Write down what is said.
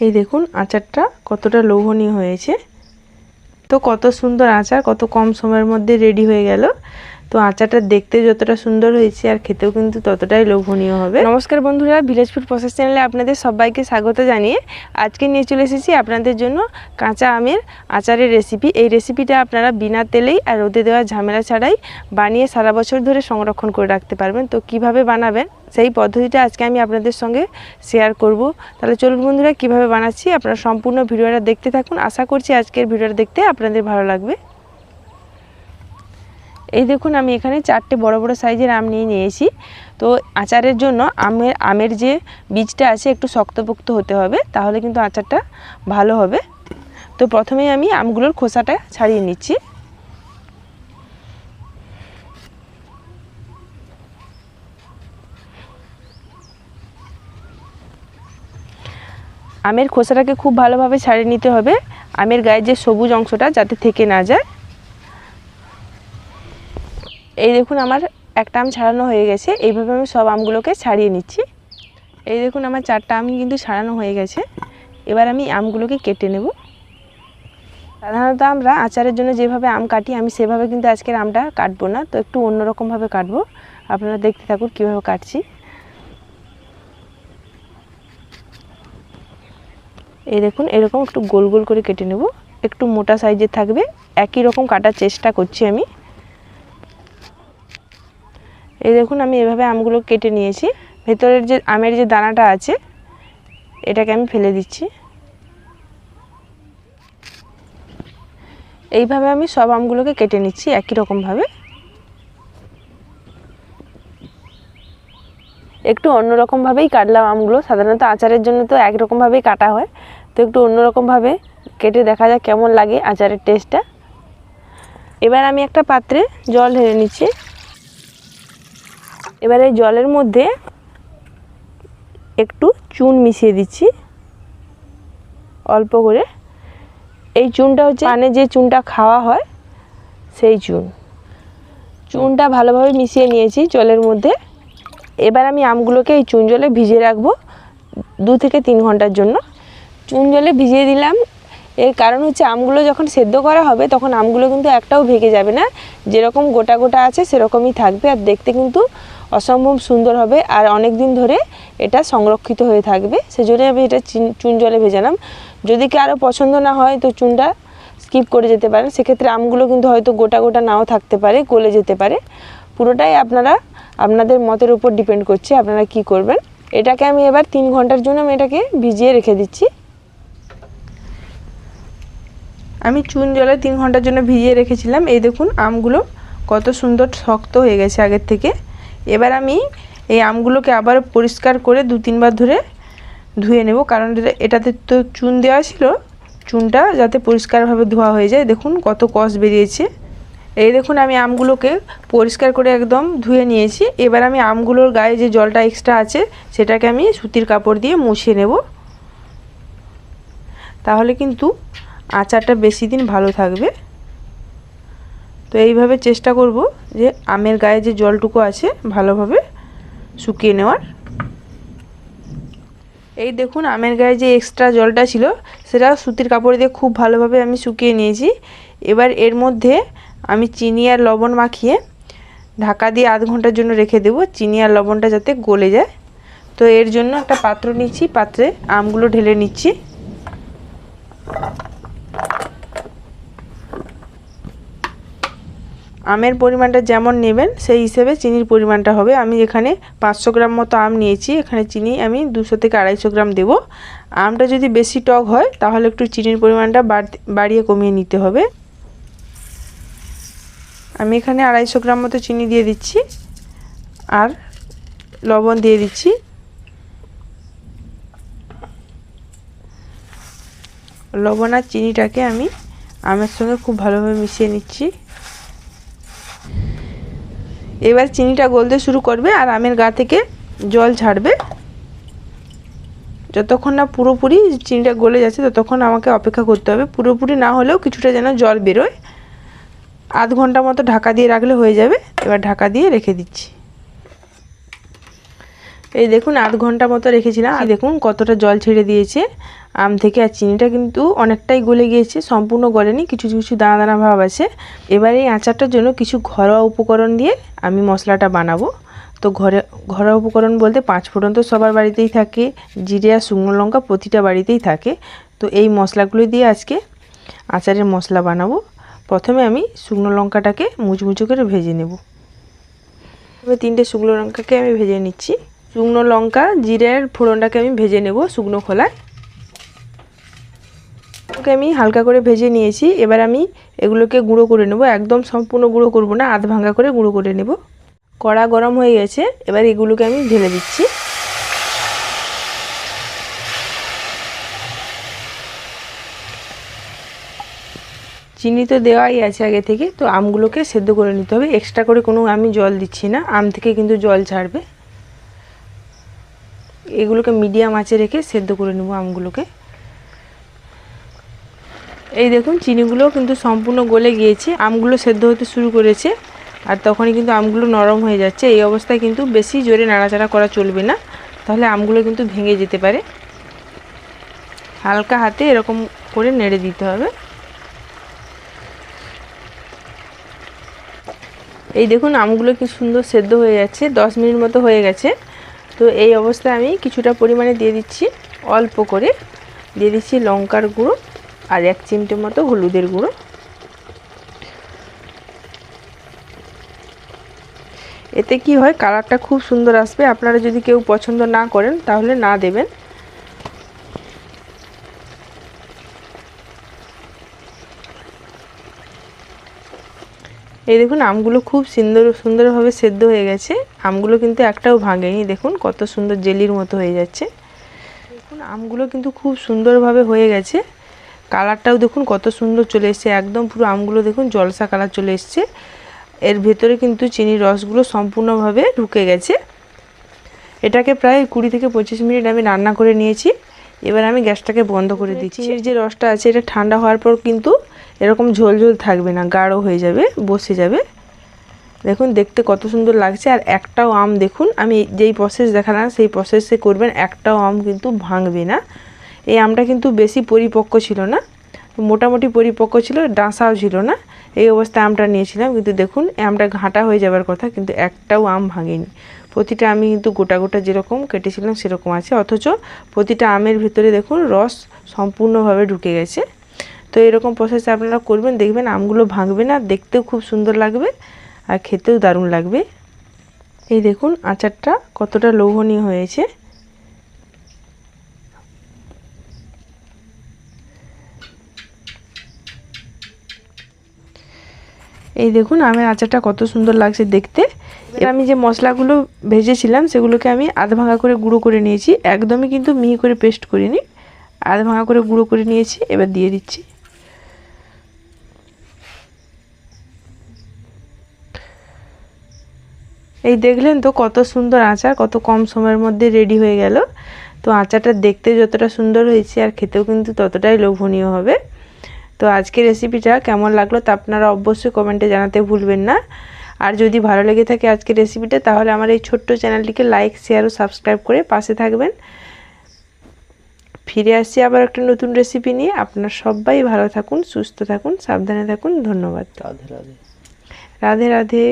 এই দেখুন আচারটা কতটা লোভনীয় হয়েছে। তো কত সুন্দর আচার, কত কম সময়ের মধ্যে রেডি হয়ে গেল। তো আচারটা দেখতে যতটা সুন্দর হয়েছে আর খেতেও কিন্তু ততটাই লোভনীয় হবে। নমস্কার বন্ধুরা ভিলেজ ফুড প্রসেস চ্যানেলে আপনাদের সবাইকে স্বাগত জানিয়ে আজকে নিয়ে চলে এসেছি আপনাদের জন্য কাঁচা আমের আচারের রেসিপি এই রেসিপিটা আপনারা বিনা তেলেই আর রোদে দেওয়া ঝামেলা ছাড়াই বানিয়ে সারা বছর ধরে সংরক্ষণ করে রাখতে পারবেন। তো কীভাবে বানাবেন সেই পদ্ধতিটা আজকে আমি আপনাদের সঙ্গে শেয়ার করব। তাহলে চলুন বন্ধুরা, কীভাবে বানাচ্ছি আপনারা সম্পূর্ণ ভিডিওটা দেখতে থাকুন। আশা করছি আজকের ভিডিওটা দেখতে আপনাদের ভালো লাগবে। এই দেখুন, আমি এখানে চারটে বড় বড় সাইজের আম নিয়ে নিয়েছি। তো আচারের জন্য আমের আমের যে বীজটা আছে, একটু শক্তপোক্ত হতে হবে, তাহলে কিন্তু আচারটা ভালো হবে। তো প্রথমেই আমি আমগুলোর খোসাটা ছাড়িয়ে নিচ্ছি। আমের খোসাটাকে খুব ভালোভাবে ছাড়িয়ে নিতে হবে। আমের গায়ে যে সবুজ অংশটা যাতে থেকে না যায়। এই দেখুন আমার একটা আম ছাড়ানো হয়ে গেছে। এইভাবে আমি সব আমগুলোকে ছাড়িয়ে নিচ্ছি। এই দেখুন আমার চারটা আম কিন্তু ছাড়ানো হয়ে গেছে। এবার আমি আমগুলোকে কেটে নেব। সাধারণত আমরা আচারের জন্য যেভাবে আম কাটি, আমি সেভাবে কিন্তু আজকের আমটা কাটবো না। তো একটু অন্যরকমভাবে কাটবো। আপনারা দেখতে থাকুন কীভাবে কাটছি। এই দেখুন, এরকম একটু গোল গোল করে কেটে নেব। একটু মোটা সাইজের থাকবে। একই রকম কাটার চেষ্টা করছি আমি। এই দেখুন, আমি এভাবে আমগুলো কেটে নিয়েছি। ভেতরের যে আমের যে দানাটা আছে, এটাকে আমি ফেলে দিচ্ছি। এইভাবে আমি সব আমগুলোকে কেটে নিচ্ছি একই রকমভাবে। একটু অন্যরকমভাবেই কাটলাম আমগুলো। সাধারণত আচারের জন্য তো একরকমভাবেই কাটা হয়। তো একটু অন্যরকমভাবে কেটে দেখা যাক কেমন লাগে আচারের টেস্টটা। এবার আমি একটা পাত্রে জল ঢেলে নিচ্ছি। এবার জলের মধ্যে একটু চুন মিশিয়ে দিচ্ছি। অল্প করে। এই চুনটা হচ্ছে মানে যে চুনটা খাওয়া হয়, সেই চুন। চুনটা ভালোভাবে মিশিয়ে নিয়েছি জলের মধ্যে। এবার আমি আমগুলোকে এই চুন জলে ভিজিয়ে রাখব দু থেকে তিন ঘণ্টার জন্য। চুন জলে ভিজিয়ে দিলাম। এর কারণ হচ্ছে আমগুলো যখন সেদ্ধ করা হবে তখন আমগুলো কিন্তু একটাও ভেঙে যাবে না। যেরকম গোটা গোটা আছে সেরকমই থাকবে। আর দেখতে কিন্তু অসম্ভব সুন্দর হবে আর অনেক দিন ধরে এটা সংরক্ষিত হয়ে থাকবে। সেজন্য আমি এটা চুন জলে ভেজালাম। যদি কি আরও পছন্দ না হয় তো চুনটা স্কিপ করে যেতে পারেন। সেক্ষেত্রে আমগুলো কিন্তু হয়তো গোটা গোটা নাও থাকতে পারে, গলে যেতে পারে। পুরোটাই আপনারা, আপনাদের মতের উপর ডিপেন্ড করছে আপনারা কি করবেন। এটাকে আমি এবার তিন ঘণ্টার জন্য আমি এটাকে ভিজিয়ে রেখে দিচ্ছি। আমি চুন জলে তিন ঘণ্টার জন্য ভিজিয়ে রেখেছিলাম। এই দেখুন আমগুলো কত সুন্দর শক্ত হয়ে গেছে আগের থেকে। এবার আমি এই আমগুলোকে আবার পরিষ্কার করে দু তিনবার ধরে ধুয়ে নেব, কারণ এটাতে তো চুন দেওয়া ছিল। চুনটা যাতে পরিষ্কারভাবে ধোয়া হয়ে যায়। দেখুন কত কষ বেরিয়েছে। এই দেখুন আমি আমগুলোকে পরিষ্কার করে একদম ধুয়ে নিয়েছি। এবার আমি আমগুলোর গায়ে যে জলটা এক্সট্রা আছে, সেটাকে আমি সুতির কাপড় দিয়ে মুছিয়ে নেব। তাহলে কিন্তু আচারটা বেশি দিন ভালো থাকবে। তো এইভাবে চেষ্টা করব যে আমের গায়ে যে জলটুকু আছে ভালোভাবে শুকিয়ে নেওয়ার। এই দেখুন, আমের গায়ে যে এক্সট্রা জলটা ছিল, সেটা সুতির কাপড় দিয়ে খুব ভালোভাবে আমি শুকিয়ে নিয়েছি। এবার এর মধ্যে আমি চিনি আর লবণ মাখিয়ে ঢাকা দিয়ে আধ ঘণ্টার জন্য রেখে দেবো, চিনি আর লবণটা যাতে গলে যায়। তো এর জন্য একটা পাত্র নিচ্ছি, পাত্রে আমগুলো ঢেলে নিচ্ছি। আমের পরিমাণটা যেমন নেবেন, সেই হিসেবে চিনির পরিমাণটা হবে। আমি এখানে পাঁচশো গ্রাম মতো আম নিয়েছি। এখানে চিনি আমি দুশো থেকে আড়াইশো গ্রাম দেব। আমটা যদি বেশি টক হয়, তাহলে একটু চিনির পরিমাণটা বাড়িয়ে কমিয়ে নিতে হবে। আমি এখানে আড়াইশো গ্রাম মতো চিনি দিয়ে দিচ্ছি আর লবণ দিয়ে দিচ্ছি। লবণ আর চিনিটাকে আমি আমের সঙ্গে খুব ভালোভাবে মিশিয়ে নিচ্ছি। এবার চিনিটা গলতে শুরু করবে আর আমের গা থেকে জল ছাড়বে। যতক্ষণ না পুরোপুরি চিনিটা গলে যাচ্ছে, ততক্ষণ আমাকে অপেক্ষা করতে হবে। পুরোপুরি না হলেও কিছুটা যেন জল বেরোয়। আধ ঘণ্টা মতো ঢাকা দিয়ে রাখলে হয়ে যাবে। এবার ঢাকা দিয়ে রেখে দিচ্ছি। এই দেখুন, আধ ঘণ্টা মতো রেখেছিলাম। দেখুন কতটা জল ছেড়ে দিয়েছে। আম থেকে আর চিনিটা কিন্তু অনেকটাই গলে গিয়েছে, সম্পূর্ণ গলেনি, কিছু কিছু দানা দানা ভাব আছে। এবার এই আচারটার জন্য কিছু ঘরোয়া উপকরণ দিয়ে আমি মশলাটা বানাবো। তো ঘরে, ঘরোয়া উপকরণ বলতে পাঁচ ফোড়ন তো সবার বাড়িতেই থাকে, জিরে আর শুকনো লঙ্কা প্রতিটা বাড়িতেই থাকে। তো এই মশলাগুলো দিয়ে আজকে আচারের মশলা বানাবো। প্রথমে আমি শুকনো লঙ্কাটাকে মুচমুচো করে ভেজে নেব। এবার তিনটে শুকনো লঙ্কাকে আমি ভেজে নিচ্ছি। শুকনো লঙ্কা জিরের ফোড়নটাকে আমি ভেজে নেব শুকনো খোলায়। ওকে আমি হালকা করে ভেজে নিয়েছি। এবার আমি এগুলোকে গুঁড়ো করে নেব। একদম সম্পূর্ণ গুঁড়ো করব না, আধ ভাঙ্গা করে গুঁড়ো করে নেব। কড়া গরম হয়ে গেছে, এবার এগুলোকে আমি ঢেলে দিচ্ছি। চিনি তো দেওয়াই আছে আগে থেকে, তো আমগুলোকে সেদ্ধ করে নিতে হবে। এক্সট্রা করে কোনো আমি জল দিচ্ছি না, আম থেকে কিন্তু জল ছাড়বে। এগুলোকে মিডিয়াম আঁচে রেখে সেদ্ধ করে নেব আমগুলোকে। এই দেখুন চিনিগুলো কিন্তু সম্পূর্ণ গলে গিয়েছে। আমগুলো সেদ্ধ হতে শুরু করেছে আর তখনই কিন্তু আমগুলো নরম হয়ে যাচ্ছে। এই অবস্থায় কিন্তু বেশি জোরে নাড়াচাড়া করা চলবে না। তাহলে আমগুলো কিন্তু ভেঙে যেতে পারে। হালকা হাতে এরকম করে নেড়ে দিতে হবে। এই দেখুন, আমগুলো কি সুন্দর সেদ্ধ হয়ে যাচ্ছে। দশ মিনিট মতো হয়ে গেছে। তো এই অবস্থায় আমি কিছুটা পরিমাণে দিয়ে দিচ্ছি, অল্প করে। দিয়ে দিচ্ছি লঙ্কার গুঁড়ো। আর এক চিমটে মতো হলুদের গুঁড়ো। এতে কি হয়, কালারটা খুব সুন্দর আসবে। আপনারা যদি কেউ পছন্দ না করেন, তাহলে না দেবেন। এই দেখুন, আমগুলো খুব সুন্দর, সুন্দরভাবে সেদ্ধ হয়ে গেছে। আমগুলো কিন্তু একটাও ভাঙেনি। দেখুন, কত সুন্দর জেলির মতো হয়ে যাচ্ছে। দেখুন, আমগুলো কিন্তু খুব সুন্দরভাবে হয়ে গেছে। কালারটাও দেখুন কত সুন্দর চলে এসছে। একদম পুরো আমগুলো দেখুন জলসা কালার চলে এসছে। এর ভেতরে কিন্তু চিনির রসগুলো সম্পূর্ণভাবে ঢুকে গেছে। এটাকে প্রায় কুড়ি থেকে পঁচিশ মিনিট আমি রান্না করে নিয়েছি। এবার আমি গ্যাসটাকে বন্ধ করে দিচ্ছি। চিনির যে রসটা আছে এটা ঠান্ডা হওয়ার পর কিন্তু এরকম ঝোল ঝোল থাকবে না গাঢ় হয়ে যাবে বসে যাবে। দেখুন দেখতে কত সুন্দর লাগছে। আর একটাও আম দেখুন আমি যেই প্রসেস দেখালাম সেই প্রসেসে করবেন একটাও আম কিন্তু ভাঙবে না। এই আমটা কিন্তু বেশি পরিপক্ক ছিল না, মোটামুটি পরিপক্ক ছিল, ডাঁসাও ছিল না। এই অবস্থায় আমটা নিয়েছিলাম, কিন্তু দেখুন আমটা ঘাঁটা হয়ে যাবার কথা, কিন্তু একটাও আম ভাঙেনি। প্রতিটা আমি কিন্তু গোটা গোটা যেরকম কেটেছিলাম, সেরকম আছে। অথচ প্রতিটা আমের ভিতরে দেখুন, রস সম্পূর্ণভাবে ঢুকে গেছে। তো এরকম প্রসেসে আপনারা করবেন, দেখবেন আমগুলো ভাঙবে না, দেখতেও খুব সুন্দর লাগবে আর খেতেও দারুণ লাগবে। এই দেখুন, আচারটা কতটা লোভনীয় হয়েছে। এই দেখুন, আমের আচারটা কত সুন্দর লাগছে দেখতে। এবার আমি যে মশলাগুলো ভেজেছিলাম, সেগুলোকে আমি আধ ভাঙা করে গুঁড়ো করে নিয়েছি। একদমই কিন্তু মিহি করে পেস্ট করিনি। আধ ভাঙা করে গুঁড়ো করে নিয়েছি, এবার দিয়ে দিচ্ছি। এই দেখলেন তো কত সুন্দর আচার, কত কম সময়ের মধ্যে রেডি হয়ে গেল। তো আচারটা দেখতে যতটা সুন্দর হয়েছে আর খেতেও কিন্তু ততটাই লোভনীয় হবে। তো আজকে রেসিপিটা কেমন লাগল তা আপনারা অবশ্যই কমেন্টে জানাতে ভুলবেন না। আর যদি ভালো লেগে থাকে আজকে রেসিপিটা তাহলে আমার এই ছোট্ট চ্যানেলটিকে লাইক শেয়ার ও সাবস্ক্রাইব করে পাশে থাকবেন। ফিরে আসছি আবার একটা নতুন রেসিপি নিয়ে। আপনার সবাই ভালো থাকুন সুস্থ থাকুন সাবধানে থাকুন। ধন্যবাদ। রাধে রাধে। রাধে রাধে।